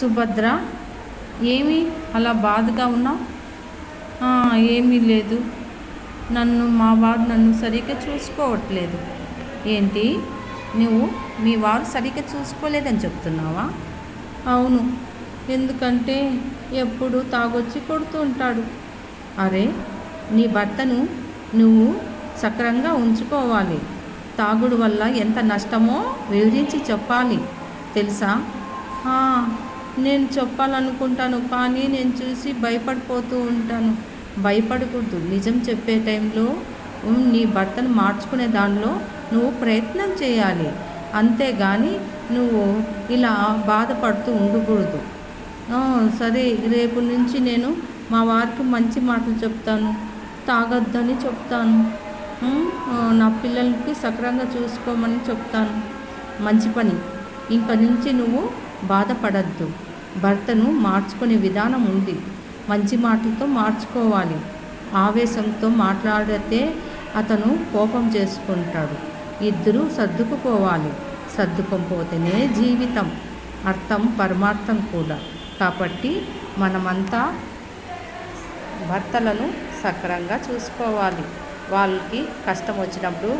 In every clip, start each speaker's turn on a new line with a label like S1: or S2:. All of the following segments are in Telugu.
S1: సుభద్ర. ఏమి? అలా బాధగా ఉన్నావు ఏమీ లేదు. నన్ను మా వారు నన్ను సరిగ్గా చూసుకోవట్లేదు. ఏంటి? నువ్వు మీ వారు సరిగ్గా చూసుకోలేదని చెప్తున్నావా? అవును. ఎందుకంటే ఎప్పుడు తాగొచ్చి కొడుతూ ఉంటాడు. అరే నీ భర్తను నువ్వు సక్రంగా ఉంచుకోవాలి. తాగుడు వల్ల ఎంత నష్టమో వివరించి చెప్పాలి. తెలుసా? నేను చెప్పాలనుకుంటాను కానీ నేను చూసి భయపడిపోతూ ఉంటాను. భయపడకూడదు. నిజం చెప్పే టైంలో నీ భర్తను మార్చుకునే దానిలో నువ్వు ప్రయత్నం చేయాలి. అంతేగాని నువ్వు ఇలా బాధపడుతూ ఉండకూడదు. సరే రేపు నుంచి నేను మా వారికి మంచి మాటలు చెప్తాను. తాగొద్దని చెప్తాను. నా పిల్లలకి సక్రంగా చూసుకోమని చెప్తాను. మంచి పని. ఇంక నుంచి నువ్వు బాధపడద్దు. భర్తను మార్చుకునే విధానం ఉంది. మంచి మాటలతో మార్చుకోవాలి. ఆవేశంతో మాట్లాడితే అతను కోపం చేసుకుంటాడు. ఇద్దరూ సర్దుకుపోవాలి. సర్దుకోపోతేనే జీవితం. అర్థం పరమార్థం కూడా. కాబట్టి మనమంతా భర్తలను సక్రంగా చూసుకోవాలి. వాళ్ళకి కష్టం వచ్చినప్పుడు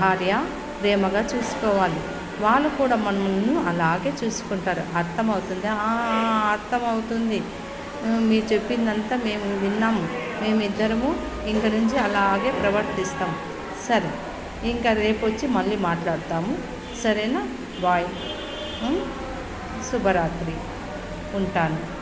S1: భార్య ప్రేమగా చూసుకోవాలి. వాళ్ళు కూడా మనల్ని అలాగే చూసుకుంటారు. అర్థమవుతుంది? అర్థమవుతుంది. మీరు చెప్పిందంతా మేము విన్నాము. మేమిద్దరము ఇంక నుంచి అలాగే ప్రవర్తిస్తాం. సరే ఇంకా రేపు వచ్చి మళ్ళీ మాట్లాడతాము. సరేనా? బాయ్. శుభరాత్రి. ఉంటాను.